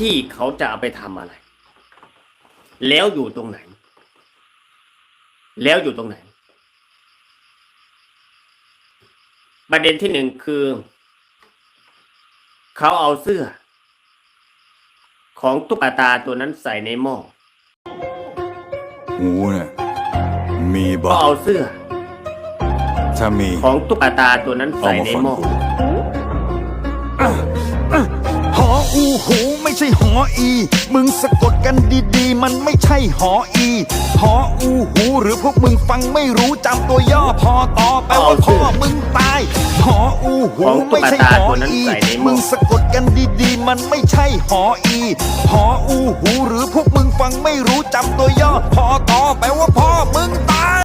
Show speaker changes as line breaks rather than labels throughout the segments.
ที่เขาจะเอาไปทำอะไร แล้วอยู่ตรงไหน แล้วอยู่ตรงไหน ประเด็นที่หนึ่งคือ เขาเอาเสื้อ ของตุ๊กตาตัวนั้นใส่ในหม้อ
หูเนี่ยมี
ก็
บ่
เอาเสื้อ
ถ้ามี
ของตุ๊กตาตัวนั้นใส่ในหม้อ
หออูหู ไม่ใช่หออี มึงสะกดกันดีๆ มันไม่ใช่หออีหออูหูหรือพวกมึงฟังไม่รู้จำตัวย่อพอต่อแปลว่าพ่อมึงตายหออูหูไม่ใช่หออี มึงสะกดกันดีๆ มันไม่ใช่หออีหออูหูหรือพวกมึงฟังไม่รู้จำตัวย่อพอต่อแปลว่าพ่อมึงตาย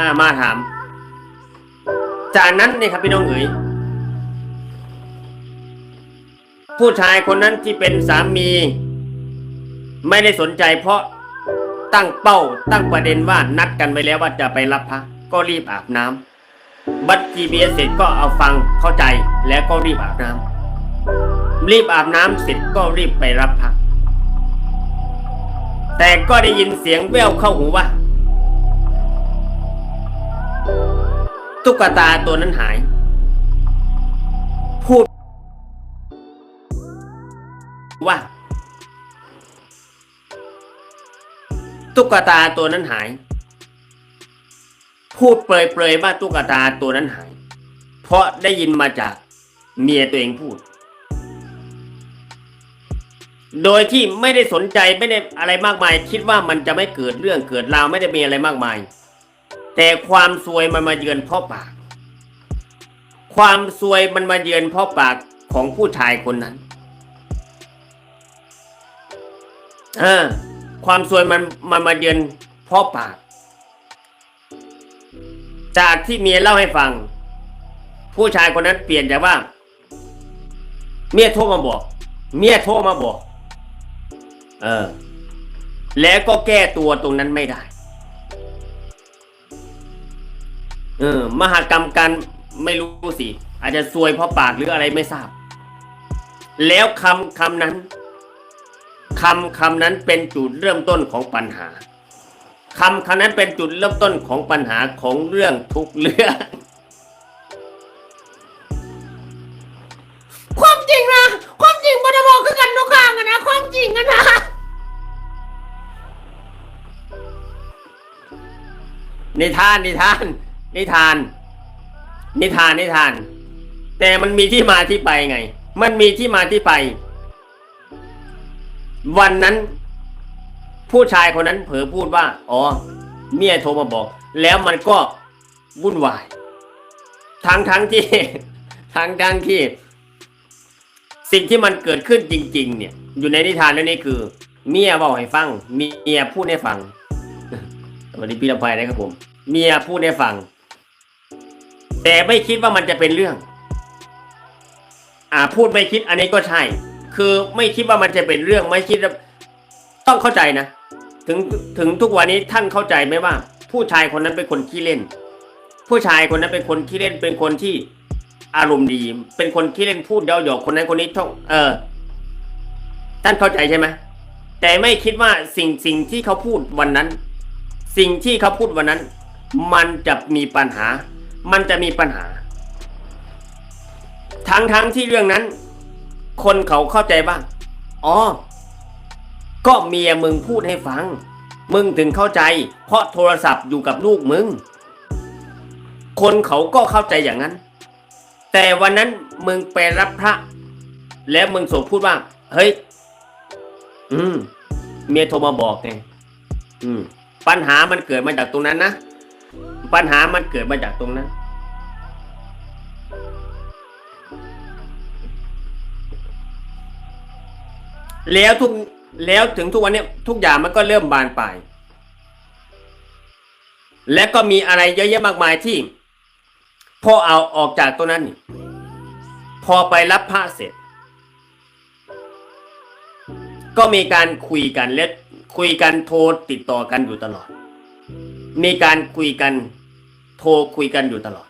อ่ามาถาม จากนั้นเนี่ยครับพี่น้องเอ๋ย ผู้ชายคนนั้นที่เป็นสามี ไม่ได้สนใจเพราะตั้งเป้าตั้งประเด็นว่านัดกันไปแล้วว่าจะไปรับพระก็รีบอาบน้ำบัตร GPS เสร็จก็เอาฟังเข้าใจแล้วก็รีบอาบน้ำรีบอาบน้ำเสร็จก็รีบไปรับพระแต่ก็ได้ยินเสียงแว่วเข้าหูว่าตุ๊กตาตัวนั้นหาย ว่า ตุ๊กตาตัวนั้นหาย พูดเปรยๆว่าตุ๊กตาตัวนั้นหาย เพราะได้ยินมาจากเมียตัวเองพูด โดยที่ไม่ได้สนใจไม่ได้อะไรมากมาย คิดว่ามันจะไม่เกิดเรื่องเกิดราวไม่ได้มีอะไรมากมาย แต่ความซวยมันมาเยือนเพ่อปาก ความซวยมันมาเยือนเพ่อปากของผู้ชายคนนั้น เออ ความซวยมันมันมาเยือนเพ่อปาก จากที่เมียเล่าให้ฟัง ผู้ชายคนนั้นเปลี่ยนจากว่า เมียโทรมาบอก เมียโทรมาบอก เออ แล้วก็แก้ตัวตรงนั้นไม่ได้เออมหากรรมการไม่รู้สิ อาจจะซวยเพราะปากหรืออะไรไม่ทราบ แล้วคำคำนั้น คำคำนั้นเป็นจุดเริ่มต้นของปัญหาคำคำนั้นเป็นจุดเริ่มต้นของปัญหาของเรื่องทุกเรื่อง
ความจริงนะความจริงมันจะบอกคือกันทุกครั้งอะนะความจริงอะนะ
นิทานนิทาน นิทาน นิทานนิทาน แต่มันมีที่มาที่ไปไง มันมีที่มาที่ไป วันนั้น ผู้ชายคนนั้น เผลอพูดว่า อ๋อ เมียโทรมาบอก แล้วมันก็วุ่นวาย ทั้งทั้งที่ ทั้งทั้งที่ สิ่งที่มันเกิดขึ้นจริง ๆ เนี่ย อยู่ในนิทานเรื่องนี้คือ เมียบอกให้ฟัง เมียพูดให้ฟังสวัสดีพี่ลำไพนะครับผม เมียพูดให้ฟัง แต่ไม่คิดว่ามันจะเป็นเรื่อง อ่า พูดไม่คิดอันนี้ก็ใช่ คือไม่คิดว่ามันจะเป็นเรื่องไม่คิดว่าต้องเข้าใจนะ ถึงถึงทุกวันนี้ท่านเข้าใจไหมว่า ผู้ชายคนนั้นเป็นคนขี้เล่น ผู้ชายคนนั้นเป็นคนขี้เล่นเป็นคนที่อารมณ์ดี เป็นคนขี้เล่นพูดเย้าหยอกคนนั้นคนนี้ท่องเออ ท่านเข้าใจใช่ไหมแต่ไม่คิดว่าสิ่งสิ่งที่เขาพูดวันนั้น สิ่งที่เขาพูดวันนั้น มันจะมีปัญหา มันจะมีปัญหา ทั้งทั้งที่เรื่องนั้น คนเขาเข้าใจว่าอ๋อ ก็เมียมึงพูดให้ฟัง มึงถึงเข้าใจ เพราะโทรศัพท์อยู่กับลูกมึง คนเขาก็เข้าใจอย่างนั้น แต่วันนั้นมึงไปรับพระ แล้วมึงส่งพูดว่า เฮ้ย อืม เมียโทรมาบอกไงอืม ปัญหามันเกิดมาจากตรงนั้นนะ ปัญหามันเกิดมาจากตรงนั้น แล้วทุกแล้วถึงทุกวันเนี้ยทุกอย่างมันก็เริ่มบานปลายและก็มีอะไรเยอะแยะมากมายที่พอเอาออกจากตัวนั้น พอไปรับพระเสร็จ ก็มีการคุยกันและคุยกันโทรติดต่อกันอยู่ตลอด มีการคุยกันโทรคุยกันอยู่ตลอด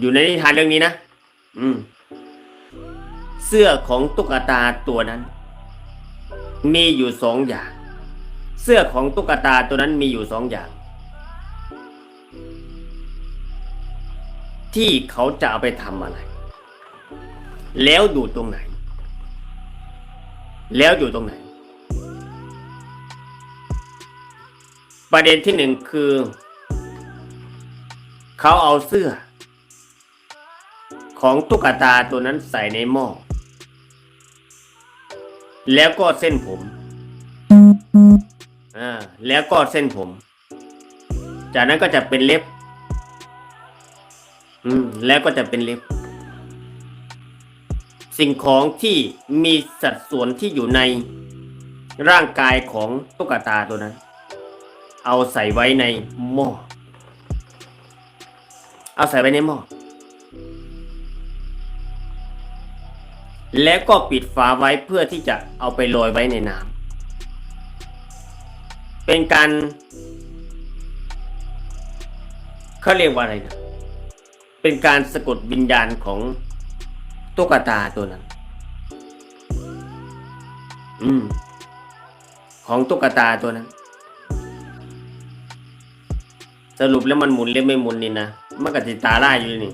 อยู่ในนิทานเรื่องนี้นะ อืม เสื้อของตุ๊กตาตัวนั้น มีอยู่สองอย่าง เสื้อของตุ๊กตาตัวนั้นมีอยู่สองอย่าง ที่เขาจะเอาไปทำอะไร แล้วอยู่ตรงไหน แล้วอยู่ตรงไหน ประเด็นที่หนึ่งคือ เขาเอาเสื้อของตุ๊กตาตัวนั้นใส่ในหม้อ แล้วก็เส้นผม อ่า แล้วก็เส้นผม จากนั้นก็จะเป็นเล็บ อืม แล้วก็จะเป็นเล็บ สิ่งของที่มีสัดส่วนที่อยู่ในร่างกายของตุ๊กตาตัวนั้น เอาใส่ไว้ในหม้อ เอาใส่ไว้ในหม้อ แล้วก็ปิดฝาไว้เพื่อที่จะเอาไปโรยไว้ในน้ำเป็นการเขาเรียกว่าอะไรนะเป็นการสะกดวิญญาณของตุ๊กตาตัวนั้น อืม ของตุ๊กตาตัวนั้น สรุปแล้วมันหมุนหรือไม่หมุนนี่นะ มันก็ติตาล่าอยู่นี่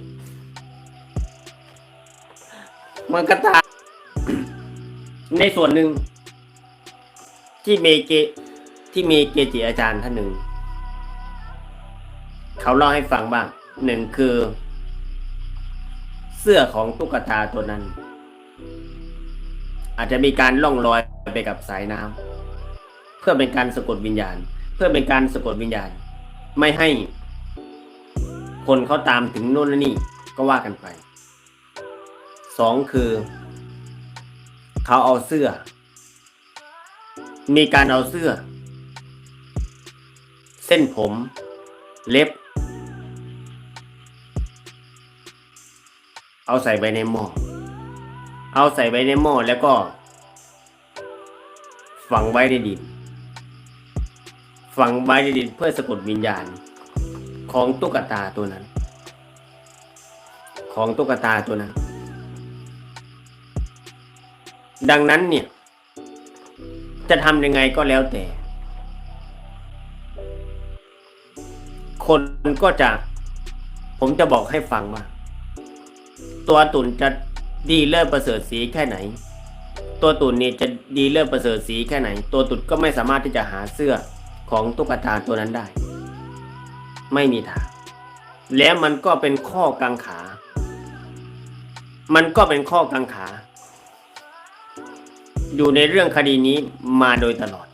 มันก็ตาในส่วนหนึ่ง ที่เมเกที่มีเกจิอาจารย์ท่านหนึ่ง เขาเล่าให้ฟังบ้างหนึ่งคือ เสื้อของตุ๊กตาตัวนั้น อาจจะมีการล่องลอยไปกับสายน้ำเพื่อเป็นการสะกดวิญญาณ เพื่อเป็นการสะกดวิญญาณ ไม่ให้คนเขาตามถึงโน่นนี่ก็ว่ากันไป สองคือ เขาเอาเสื้อ มีการเอาเสื้อ เส้นผม เล็บ เอาใส่ไปในหม้อเอาใส่ไว้ในหม้อแล้วก็ ฝังไว้ในดินฝังไว้ในดินเพื่อสะกดวิญญาณ ของตุ๊กตาตัวนั้น ของตุ๊กตาตัวนั้น ดังนั้นเนี่ย จะทำยังไงก็แล้วแต่ คนก็จะ ผมจะบอกให้ฟังว่า ตัวตุ่นจะดีเลิศประเสริฐสีแค่ไหน ตัวตุ่นเนี่ยจะดีเลิศประเสริฐสีแค่ไหน ตัวตุ่นก็ไม่สามารถที่จะหาเสื้อของตุ๊กตาตัวนั้นได้ ไม่มีทางแล้วมันก็เป็นข้อกังขา มันก็เป็นข้อกังขา อยู่ในเรื่องคดีนี้มาโดยตลอด